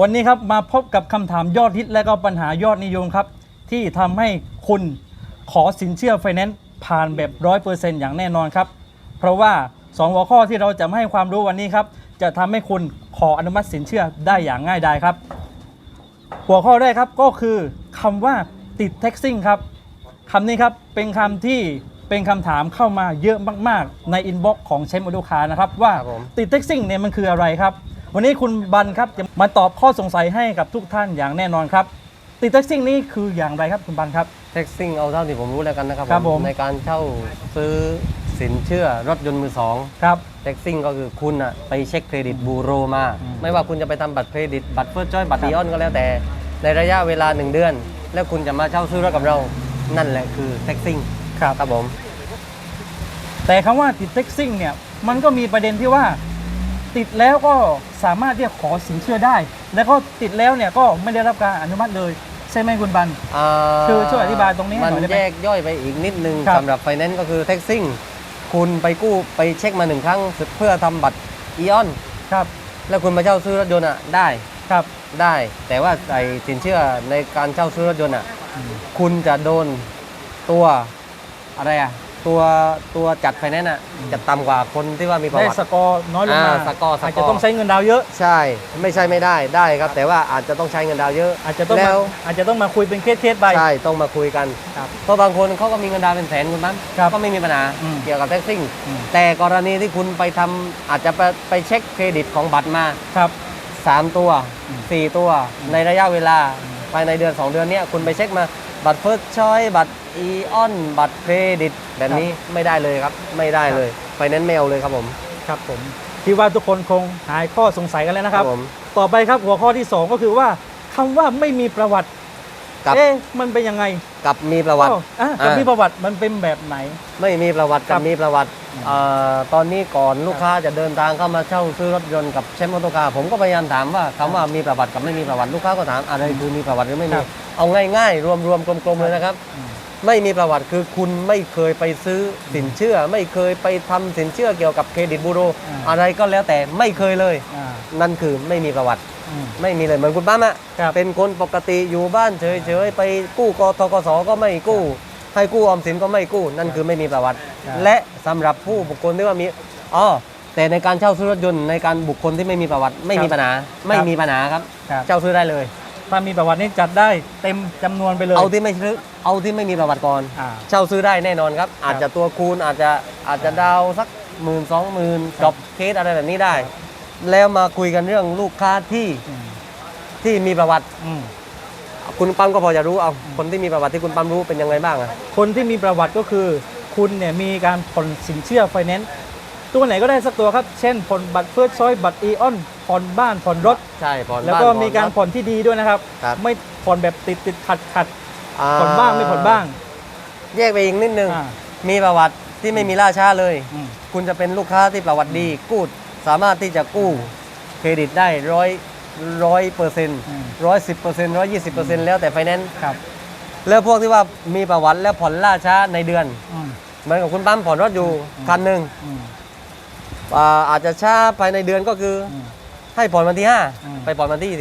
วันนี้ครับมาพบกับคำถามยอดฮิตและก็ปัญหายอดนิยมครับ ที่ทำให้คุณขอสินเชื่อไฟแนนซ์ผ่านแบบร้อยเปอร์เซ็นต์อย่างแน่นอนครับ เพราะว่าสองหัวข้อที่เราจะมาให้ความรู้วันนี้ครับ จะทำให้คุณขออนุมัติสินเชื่อได้อย่างง่ายดายครับ หัวข้อแรกครับก็คือคำว่าติดแท็กซิ่งครับคำนี้ครับเป็นคำที่เป็นคำถามเข้ามาเยอะมาก ๆ ในอินบ็อกซ์ของเชมอลูคานะครับ ว่าครับผมติดแท็กซิ่งเนี่ยมันคืออะไรครับ วันนี้คุณบันครับจะมาตอบข้อสงสัยให้กับทุกท่านอย่างแน่นอนครับ ติดแท็กซิ่งนี้คืออย่างไรครับคุณบันครับ แท็กซิ่งเอาเท่าที่ผมรู้แล้วกันนะครับครับผม ในการเช่าซื้อสินเชื่อรถยนต์มือสองครับ แท็กซิ่งก็คือคุณอะไปเช็คเครดิตบูโรมา อืมไม่ว่าคุณจะไปทำบัตรเครดิตบัตรเฟิร์สจอยบัตรครับ ดีออนก็แล้วแต่ ในระยะเวลาหนึ่งเดือน แล้วคุณจะมาเช่าซื้อรถกับเรา นั่นแหละคือแท็กซิ่งครับ ครับผม แต่คำว่าติดแท็กซิ่งเนี่ยมันก็มีประเด็นที่ว่า ติดแล้วก็สามารถที่จะขอสินเชื่อได้ แล้วก็ติดแล้วเนี่ยก็ไม่ได้รับการอนุมัติเลยใช่ไหมคุณบันอ่าคือช่วยอธิบายตรงนี้ให้มันหน่อยได้ไหมแยกย่อยไปอีกนิดนึงครับ สำหรับไฟแนนซ์ก็คือแท็กซิ่งคุณไปกู้ไปเช็คมาหนึ่งครั้ง เพื่อทำบัตรอีออน ครับแล้วคุณมาเช่าซื้อรถยนต์อะได้ครับได้ แต่ว่าไอ้สินเชื่อในการเช่าซื้อรถยนต์อะอืมคุณจะโดนตัวอะไรอะ ตัวตัวจัดไฟแนนซ์อะจะต่ำกว่าคนที่ว่ามีประได้วัติ สกอร์น้อยลงมาอ่าสกอร์สกอร์ อาจจะต้องใช้เงินดาวน์เยอะ ใช่ไม่ใช่ไม่ได้ได้ครับ แต่ว่าอาจจะต้องใช้เงินดาวน์เยอะ อาจจะต้องแล้มาวอาจจะต้องมาคุยเป็นเคสเคสๆไป ใช่ต้องมาคุยกัน ครับเพราะบางคนเขาก็มีเงินดาวน์เป็นแสนคุณมั้งครับก็ไม่มีปัญหาอืมเกี่ยวกับแท็กซิ่ง อืม แต่กรณีที่คุณไปทำอาจจะไปไปเช็คเครดิตของบัตรมา ครับ 3 ตัว อืม4 ตัว ในระยะเวลาภายในเดือน 2 เดือนเนี้ยคุณไปเช็คมา บัตรเฟิร์สชอยบัตรอีออนบัตรเครดิตแบบนี้ไม่ได้เลยครับไม่ได้เลยไฟแนนซ์เมลเลยครับผมครับผมคิดว่าทุกคนคงหายข้อสงสัยกันแล้วนะครับผมต่อไปครับหัวข้อที่ 2 ก็คือว่าคำว่าไม่มีประวัติ กับ เอ๊ะมันเป็นยังไงกับมีประวัติ อ้าวอะกับอ่ามีมีประวัติมันเป็นแบบไหน ไม่มีประวัติครักับบ มีประวัติอืมเอ่อตอนนี้ก่อนลูกค้าจะเดินทางเข้ามาเช่าซื้อรถยนต์กับแชมป์มอเตอร์คาร์ผมก็พยายามถามว่าคำว่ามีประวัติกับไม่มีประวัติลูกค้าก็ถามอะไรคือมีประวัติหรือไม่คมีรับเอาง่ายๆ รวมๆกลมๆเลยนะครับ อืม ไม่มีประวัติคือคุณไม่เคยไปซื้อสินเชื่อ ไม่เคยไปทำสินเชื่อเกี่ยวกับเครดิตบูโรอ่าอะไรก็แล้วแต่ไม่เคยเลยอ่านั่นคือไม่มีประวัติอืมไม่มีเลยเหมือนคุณป้าอะครับเป็นคนปกติอยู่บ้านเฉยๆไปกู้กทกสก็ไม่กู้ ให้กู้ออมสินก็ไม่กู้ นั่นคือไม่มีประวัติครับและสำหรับผู้บุคคลที่ว่ามีอ๋อแต่ในการเช่าซื้อรถยนต์ในการบุคคลที่ไม่มีประวัติไม่มีปัญหาไม่มีปัญหาครับครับเช่าซื้อได้เลย ถ้ามีประวัตินี่จัดได้เต็มจำนวนไปเลย เอาที่ไม่ซื้อเอาที่ไม่มีประวัติก่อน อ่า เช่าซื้อได้แน่นอนครับ อาจจะตัวคูณอาจจะอาจจะดาวสักหมื่นสองหมื่นครับจบเคสอะไรแบบนี้ได้ แล้วมาคุยกันเรื่องลูกค้าที่อืมที่มีประวัติ อืมคุณปั๊มก็พอจะรู้เอาคนที่มีประวัติที่คุณปั๊มรู้เป็นยังไงบ้างอะคนที่มีประวัติก็คือ คุณเนี่ยมีการผ่อนสินเชื่อไฟแนนซ์ตัวไหนก็ได้สักตัวครับ เช่นผ่อนบัตรเฟิร์สซอยบัตรอีออนผ่อนบ้านผ่อนรถ ใช่ผ่อนแล้วบ้านก็ผ่อนมีการถผ่อนที่ดีด้วยนะครับ ครับ ไม่ผ่อนแบบติดติดขัดขัดอ่ผ่อนบ้างไม่ผ่อนบ้างแยกไปอีกนิดนึง อ่ามีประวัติที่ไม่มีล่าช้าเลย อืม คุณจะเป็นลูกค้าที่ประวัติดีกู้สามารถที่จะกู้เครดิตได้ร้อยร้อยเปอร์เซ็นต์อืมร้อยสิบเปอร์เซ็นต์ร้อยยี่สิบเปอร์เซ็นต์แล้วแต่ไฟแนนซ์ครับแล้วพวกที่ว่ามีประวัติแล้วผ่อนล่าช้าในเดือนอืม เหมือนกับคุณปั๊มผ่อนรถอยู่อืม คันหนึ่งอืม อ่าอาจจะช้าภายในเดือนก็คืออืม ให้ผ่อนวันที่ อืม5 ไปผ่อนวันที่ อื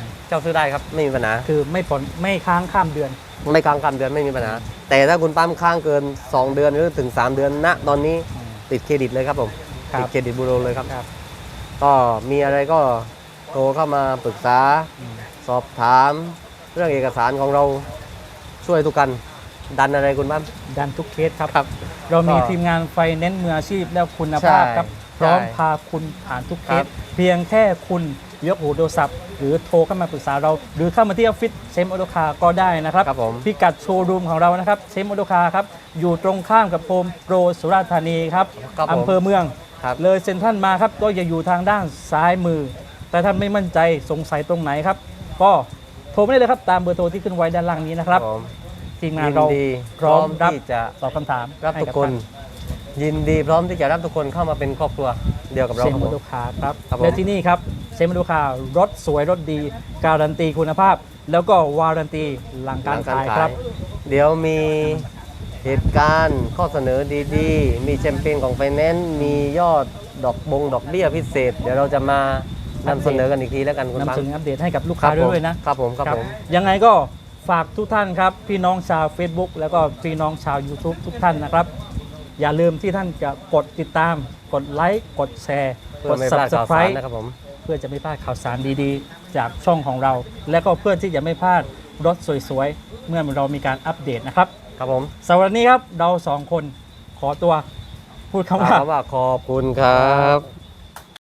ม 20 เจ้าซื้อได้ครับ ไม่มีปัญหา คือไม่ผ่อนไม่ค้างข้ามเดือน ไม่ค้างคำเดือนไม่มีปัญหา แต่ถ้าคุณปั๊มค้างเกิน 2 เดือนหรือถึง 3 เดือนณตอนนี้อืมติดเครดิตเลยครับผม ครับ ติดเครดิตบูโรเลยครับ ครับก็มีอะไรก็โทรเข้ามาปรึกษา อืมสอบถาม เรื่องเอกสารของเราช่วยทุกกัน ดันอะไรคุณปั๊มดันทุกเคสครับครับเรามีก็ทีมงานไฟแนนซ์มืออาชีพและคุณภาพครับใช่ พร้อมใช่พาคุณผ่านทุกเคครัสบเพียงแค่คุณยกหูโทรศัพท์หรือโทรเข้ามาปรึกษาเรา หรือเข้ามาที่ออฟฟิศเซมออโตคาก็ได้นะครับครับผมพิกัดโชว์รูมของเรานะครับเซมออโตคาครับอยู่ตรงข้ามกับโฮมโปรสุราษฎร์ธานีครับครับผม อำเภอเมือง ครับ เลยเซ็นทรัลมาครับก็จะอยู่ทางด้านซ้ายมือ แต่ท่านไม่มั่นใจสงสัยตรงไหนครับ ก็โทรไม่ได้เลยครับตามเบอร์โทรที่ขึ้นไว้ด้านล่างนี้นะครับผมทีมงานยินเราดีพร้อมรับที่จะตอบคำถามรับให้ทุกบคน ท่ ยินดีพร้อมที่จะรับทุกคนเข้ามาเป็นครอบครัวเดียวกับเราเซคมรับโมผมดูคาครับครับผม และที่นี่ครับเซมโมดูคารถสวยรถดี การันตีคุณภาพ แล้วก็วารันตีหลังการขายครับ เดี๋ยวมีเหตุการณ์ข้อเสนอดีๆ มีแชมเปญของไฟแนนซ์มียอดดอกบงดอกเบี้ยพิเศษ เดี๋ยวเราจะมานำเสนอกันอีกทีแล้วกันคุณนำปังเสนออัปเดตให้กับลูกครัค้าบด้ผมวยนะครับผมครับผม ยังไงก็ฝากทุกท่านครับ พี่น้องชาว Facebook แล้วก็พี่น้องชาว YouTube ทุกท่านนะครับ อย่าลืมที่ท่านจะกดติดตาม กดไลค์กดแชร์ เพื่กอด ไม่พลาดข่าวสาร Subscribe นะครับผม เพื่อจะไม่พลาดข่าวสารดีๆ จากช่องของเรา และก็เพื่อที่จะไม่พลาดรถสวยๆ เมื่อเรามีการอัปเดตนะครับครับผมสำหรับวันนี้ครับเราสองคนขอตัวพูดคำว่า ถามว่าขอบคุณครับ